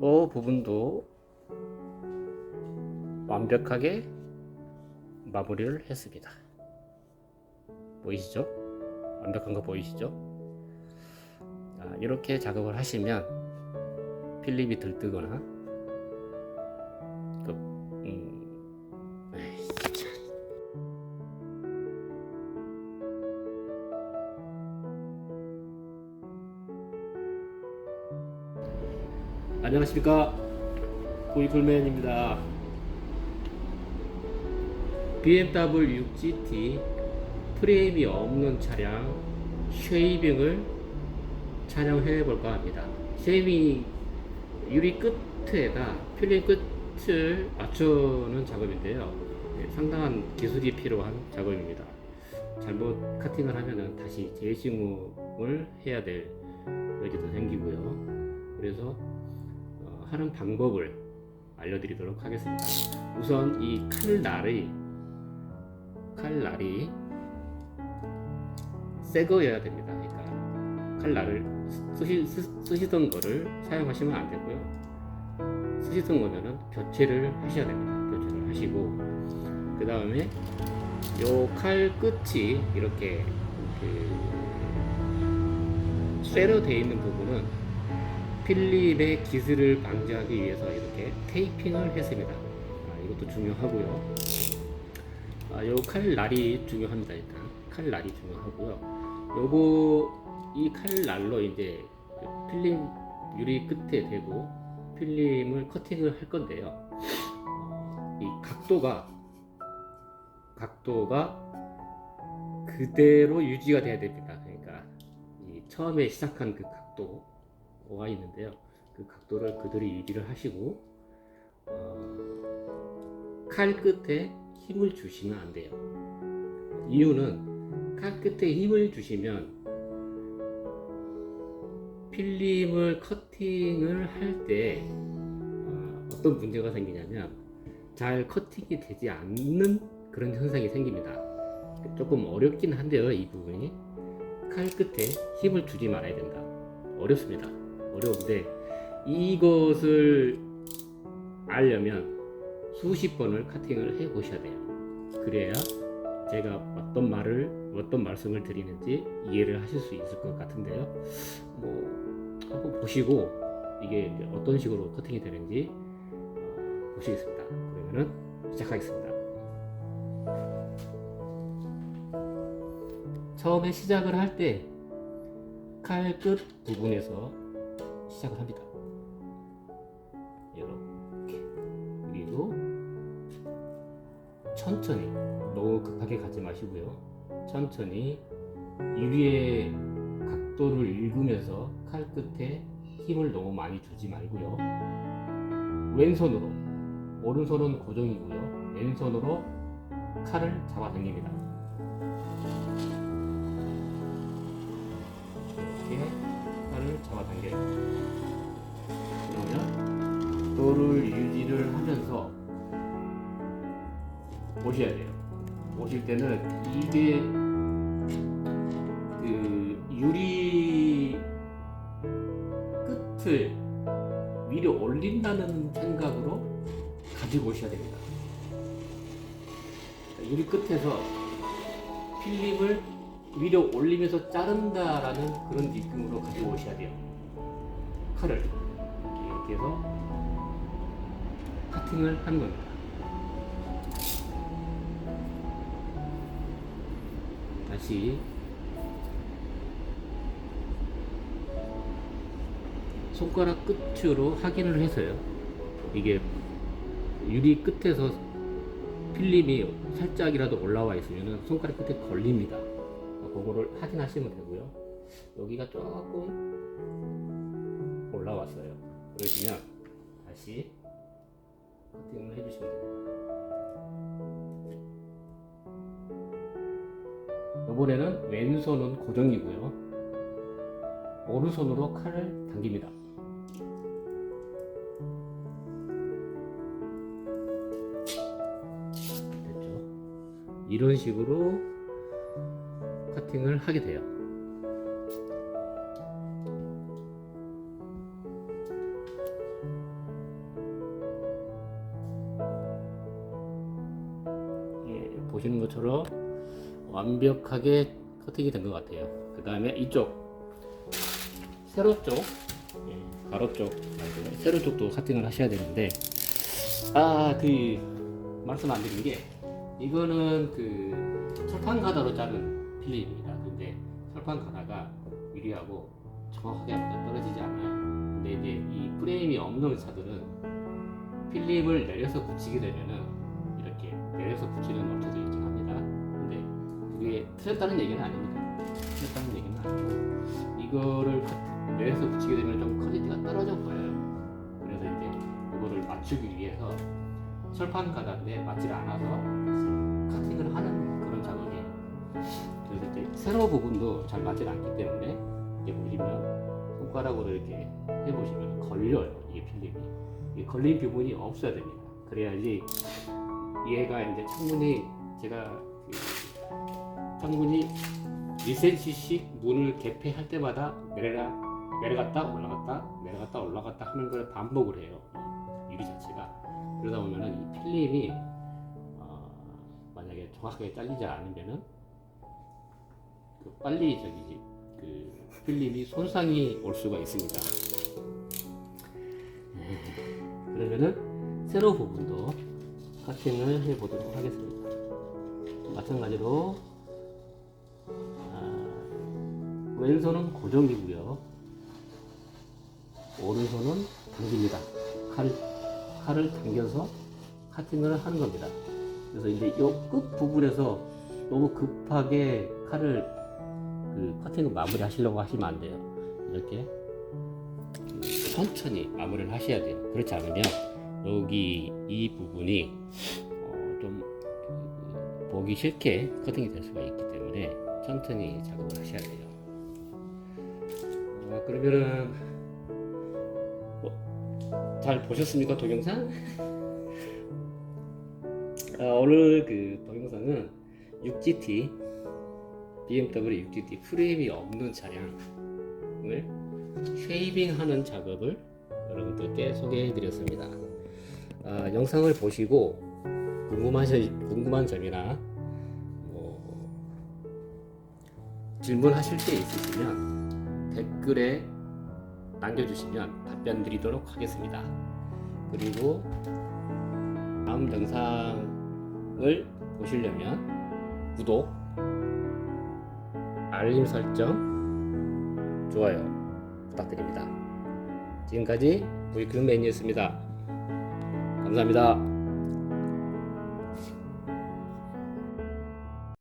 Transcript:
부분도 완벽하게 마무리를 했습니다. 보이시죠? 완벽한 거 보이시죠? 자, 이렇게 작업을 하시면 필립이 들뜨거나 안녕하십니까? 보이풀맨입니다. BMW 6GT 프레임이 없는 차량 쉐이빙을 촬영해 볼까 합니다. 쉐이빙 유리 끝에다 필름 끝을 맞추는 작업인데요. 네, 상당한 기술이 필요한 작업입니다. 잘못 카팅을 하면은 다시 재싱을 해야 될 여지도 생기고요. 그래서 어, 하는 방법을 알려드리도록 하겠습니다. 우선 이 칼날이 칼날이 새 거여야 됩니다. 그러니까 칼날을 쓰시, 쓰, 쓰시던 거를 사용하시면 안 되고요. 쓰시던 거면은 교체를 하셔야 됩니다. 교체를 하시고 그 다음에 요 칼 끝이 이렇게 그 쇠로 되어 있는 부분은 필립의 기스를 방지하기 위해서 이렇게 테이핑을 했습니다. 아, 이것도 중요하고요. 아, 요 칼날이 중요합니다. 일단 칼날이 중요하고요. 요거 이 칼날로 이제 그 필름 유리 끝에 대고 필름을 커팅을 할 건데요. 어, 이 각도가 각도가 그대로 유지가 돼야 됩니다. 그러니까 이 처음에 시작한 그 각도 가 있는데요. 그 각도를 그대로 유지를 하시고 어, 칼 끝에 힘을 주시면 안 돼요. 이유는 칼 끝에 힘을 주시면 필름을 커팅을 할때 어, 어떤 문제가 생기냐면 잘 커팅이 되지 않는 그런 현상이 생깁니다. 조금 어렵긴 한데요, 이 부분이. 칼 끝에 힘을 주지 말아야 된다. 어렵습니다. 어려운데 이것을 알려면 수십 번을 카팅을 해 보셔야 돼요. 그래야 제가 어떤 말을 어떤 말씀을 드리는지 이해를 하실 수 있을 것 같은데요. 뭐 한번 보시고 이게 어떤 식으로 커팅이 되는지 어, 보시겠습니다. 그러면은 시작하겠습니다. 처음에 시작을 할 때 칼 끝 부분에서 시작을 합니다. 이렇게 그리고 천천히 너무 급하게 가지 마시고요. 천천히 유리의 각도를 읽으면서 칼 끝에 힘을 너무 많이 주지 말고요. 왼손으로 오른손은 고정이고요. 왼손으로 칼을 잡아 당깁니다. 이렇게 칼을 잡아 당겨요. 그러면 도를 유지를 하면서 보셔야 돼요. 보실 때는 이게 그 유리 끝을 위로 올린다는 생각으로 가지고 오셔야 됩니다. 유리 끝에서 필름을 위로 올리면서 자른다라는 그런 느낌으로 가지고 오셔야 돼요. 칼을 이렇게 해서 카팅을 하는 겁니다. 다시 손가락 끝으로 확인을 해서요. 이게 유리 끝에서 필름이 살짝이라도 올라와 있으면 손가락 끝에 걸립니다. 그거를 확인하시면 되고요. 여기가 조금 올라왔어요. 그러시면 다시 커팅을 해주시면 됩니다. 이번에는 왼손은 고정이고요. 오른손으로 칼을 당깁니다. 됐죠? 이런 식으로 커팅을 하게 돼요. 보시는 것처럼 완벽하게 커팅이 된 것 같아요. 그 다음에 이쪽 세로 쪽, 예, 가로 쪽 말고 세로 쪽도 커팅을 하셔야 되는데 아 그 말씀 안 드린 게 이거는 그 철판 가다로 자른 필름입니다. 근데 철판 가다가 유리하고 정확하게 떨어지지 않아요. 근데 이제 이 프레임이 없는 차들은 필름을 내려서 붙이게 되면은 이렇게 내려서 붙이는. 근데 그게 틀렸다는 얘기는 아닙니다. 틀렸다는 얘기는 아니고 이거를 가- 내려서 붙이게 되면 좀 퀄리티가 떨어져 보여요. 그래서 이제 이거를 맞추기 위해서 철판 가닥에 맞지 않아서 카팅을 하는 그런 작업이에요. 그래서 이제 세로 부분도 잘 맞지 않기 때문에 이렇게 보시면 손가락으로 이렇게 해보시면 걸려요. 이게 필름이. 이 걸린 부분이 없어야 됩니다. 그래야지 얘가 이제 창문이 제가 그 창문이 1cm씩 문을 개폐할 때마다 내려가 내려갔다 올라갔다 내려갔다 올라갔다 하는 걸 반복을 해요. 이 유리 자체가 그러다 보면은 이 필름이 어, 만약에 정확하게 잘리지 않으면은 그 빨리 저기 그 필름이 손상이 올 수가 있습니다. 네, 그러면은 세로 부분도 카팅을 해 보도록 하겠습니다. 마찬가지로 왼손은 고정이고요. 오른손은 당깁니다. 칼, 칼을 당겨서 카팅을 하는 겁니다. 그래서 이제 이 끝 부분에서 너무 급하게 칼을 그 커팅을 마무리 하시려고 하시면 안 돼요. 이렇게 천천히 마무리를 하셔야 돼요. 그렇지 않으면 여기 이 부분이 어, 좀 그, 보기 싫게 커팅이 될 수가 있기 때문에 천천히 작업을 하셔야 돼요. 어, 그러면은 뭐, 잘 보셨습니까 동영상? 아, 오늘 그 동영상은 6GT BMW 6GT 프레임이 없는 차량을 쉐이빙하는 작업을 여러분들께 소개해 드렸습니다. 아, 영상을 보시고 궁금한, 궁금한 점이나 뭐 질문하실 게 있으시면 댓글에 남겨주시면 답변 드리도록 하겠습니다. 그리고 다음 영상을 보시려면 구독, 알림 설정, 좋아요 부탁드립니다. 지금까지 브이클맨이었습니다. 감사합니다.